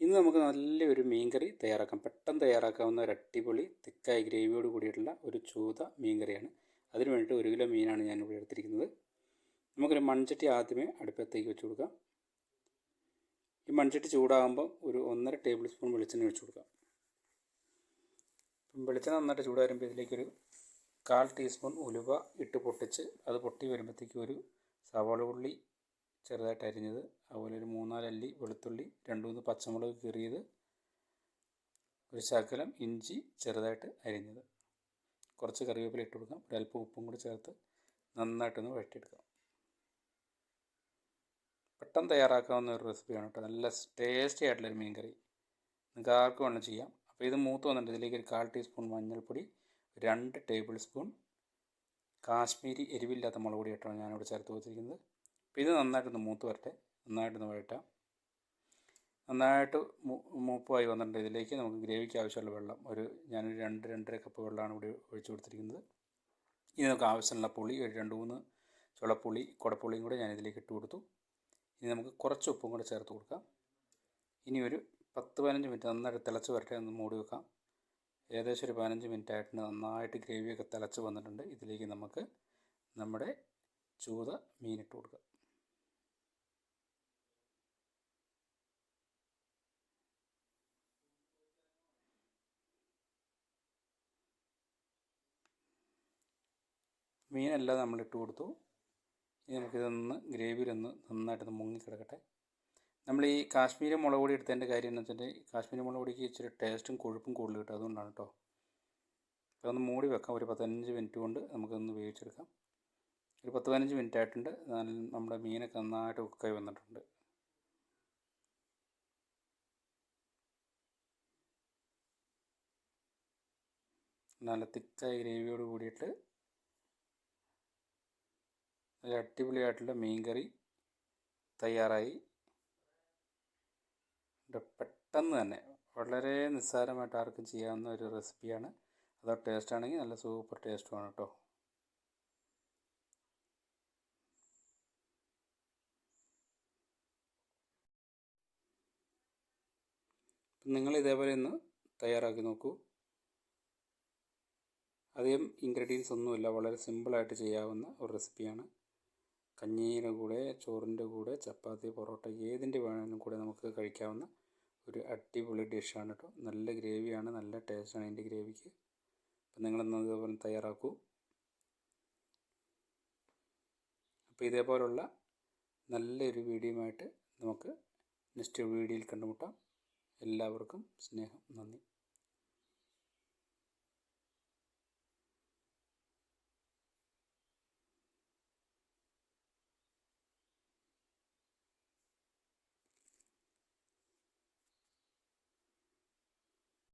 ഇന്ന് നമുക്ക് നല്ലൊരു മീൻകറി തയ്യാറാക്കാം. പെട്ടെന്ന് തയ്യാറാക്കാവുന്ന ഒരു അടിപൊളി തിക്കായ ഗ്രേവിയോട് കൂടിയിട്ടുള്ള ഒരു ചൂത മീൻകറിയാണ്. അതിന് വേണ്ടിയിട്ട് ഒരു കിലോ മീനാണ് ഞാൻ ഇവിടെ എടുത്തിരിക്കുന്നത്. നമുക്കൊരു മൺചട്ടി ആദ്യമേ അടുപ്പത്തേക്ക് വെച്ച് കൊടുക്കാം. ഈ മൺചട്ടി ചൂടാകുമ്പോൾ ഒരു ഒന്നര ടേബിൾ സ്പൂൺ വെളിച്ചെണ്ണ ഒഴിച്ച് കൊടുക്കാം. വെളിച്ചെണ്ണ നന്നായിട്ട് ചൂട് വരുമ്പോൾ ഇതിലേക്കൊരു കാൽ ടീസ്പൂൺ ഉലുവ ഇട്ട് പൊട്ടിച്ച് അത് പൊട്ടി വരുമ്പോഴത്തേക്കും ഒരു സവാള ഉള്ളി ചെറുതായിട്ട് അരിഞ്ഞത്. അതുപോലെ ഒരു മൂന്നാലല്ലി വെളുത്തുള്ളി രണ്ട് മൂന്ന് പച്ചമുളക് കീറിയത് ഒരു ശകലം ഇഞ്ചി ചെറുതായിട്ട് അരിഞ്ഞത്. കുറച്ച് കറിവേപ്പില ഇട്ട് കൊടുക്കാം. ഒരല്പം ഉപ്പും കൂടി ചേർത്ത് നന്നായിട്ടൊന്ന് വഴറ്റിയെടുക്കാം. പെട്ടെന്ന് തയ്യാറാക്കാവുന്ന ഒരു റെസിപ്പിയാണ് കേട്ടോ. നല്ല ടേസ്റ്റി ആയിട്ടുള്ളൊരു മീൻ കറി നിങ്ങൾക്ക് ആർക്കും വേണം ചെയ്യാം. അപ്പോൾ ഇത് മൂത്ത് വന്നിട്ട് ഇതിലേക്ക് ഒരു കാൽ ടീസ്പൂൺ മഞ്ഞൾപ്പൊടി രണ്ട് ടേബിൾ സ്പൂൺ കാശ്മീരി എരിവില്ലാത്ത മുളക് പൊടി ഇട്ടാണ് ഞാനിവിടെ ചേർത്ത് വെച്ചിരിക്കുന്നത്. അപ്പോൾ ഇത് നന്നായിട്ടൊന്ന് മൂത്ത് വരട്ടെ. നന്നായിട്ടൊന്ന് വഴറ്റാം. നന്നായിട്ട് മൂപ്പായി വന്നിട്ടുണ്ട് ഇതിലേക്ക്. നമുക്ക് ഗ്രേവിക്ക് ആവശ്യമുള്ള വെള്ളം ഒരു ഞാനൊരു രണ്ട് രണ്ടര കപ്പ് വെള്ളമാണ് ഇവിടെ ഒഴിച്ചു കൊടുത്തിരിക്കുന്നത്. ഇനി നമുക്ക് ആവശ്യമുള്ള പുളി ഒരു രണ്ട് മൂന്ന് ചുളപ്പുളി കുടപ്പുളിയും കൂടെ ഞാൻ ഇതിലേക്ക് ഇട്ട് കൊടുത്തു. ഇനി നമുക്ക് കുറച്ച് ഉപ്പും കൂടെ ചേർത്ത് കൊടുക്കാം. ഇനി ഒരു പത്ത് പതിനഞ്ച് മിനിറ്റ് നന്നായിട്ട് തിളച്ച് വരട്ടെ ഒന്ന് മൂടി വെക്കാം. ഏകദേശം ഒരു പതിനഞ്ച് മിനിറ്റ് ആയിട്ട് നന്നായിട്ട് ഗ്രേവിയൊക്കെ തിളച്ച് വന്നിട്ടുണ്ട്. ഇതിലേക്ക് നമുക്ക് നമ്മുടെ ചൂത മീനിട്ട് കൊടുക്കാം. മീനെല്ലാം നമ്മൾ ഇട്ട് കൊടുത്തു. ഇനി നമുക്കിതൊന്ന് ഗ്രേവിയിലൊന്ന് നന്നായിട്ടൊന്ന് മുങ്ങിക്കിടക്കട്ടെ. നമ്മൾ ഈ കാശ്മീരി മുളക് പൊടി എടുത്തതിന്റെ കാര്യം എന്ന് വെച്ചിട്ട് കാശ്മീരി മുളക് പൊടിക്ക് ഇച്ചിരി ടേസ്റ്റും കൊഴുപ്പും കൂടുതൽ കിട്ടും. അതുകൊണ്ടാണ് കേട്ടോ. അപ്പോൾ ഒന്ന് മൂടി വെക്കാം. ഒരു പതിനഞ്ച് മിനിറ്റ് കൊണ്ട് നമുക്കൊന്ന് വേവിച്ചെടുക്കാം. ഒരു പത്ത് പതിനഞ്ച് മിനിറ്റ് ആയിട്ടുണ്ട്. നമ്മുടെ മീനൊക്കെ നന്നായിട്ട് കുക്കായി വന്നിട്ടുണ്ട്. നല്ല തിക്കായ ഗ്രേവിയോട് കൂടിയിട്ട് നല്ല അടിപൊളിയായിട്ടുള്ള മീൻ കറി തയ്യാറായി. പെട്ടെന്ന് തന്നെ വളരെ നിസ്സാരമായിട്ട് ആർക്കും ചെയ്യാവുന്ന ഒരു റെസിപ്പിയാണ്. അത് ടേസ്റ്റ് ആണെങ്കിൽ നല്ല സൂപ്പർ ടേസ്റ്റുമാണ് കേട്ടോ നിങ്ങൾ ഇതേപോലെ ഒന്ന് തയ്യാറാക്കി നോക്കൂ. അധികം ഇൻഗ്രീഡിയൻസ് ഒന്നുമില്ല. വളരെ സിമ്പിളായിട്ട് ചെയ്യാവുന്ന ഒരു റെസിപ്പിയാണ് കഞ്ഞീന്റെ കൂടെ ചോറിന്റെ കൂടെ ചപ്പാത്തി പൊറോട്ട ഏതിന്റെ വേണമെങ്കിലും കൂടെ നമുക്ക് കഴിക്കാവുന്ന ഒരു അടിപൊളി ഡിഷാണ് കേട്ടോ നല്ല ഗ്രേവിയാണ് നല്ല ടേസ്റ്റാണ് അതിന്റെ ഗ്രേവിക്ക്. അപ്പം നിങ്ങളൊന്ന് ഇതേപോലെ തയ്യാറാക്കൂ. അപ്പോൾ ഇതേപോലുള്ള നല്ലൊരു വീഡിയോയുമായിട്ട് നമുക്ക് നെക്സ്റ്റ് വീഡിയോയിൽ കണ്ടുമുട്ടാം. എല്ലാവർക്കും സ്നേഹം നന്ദി.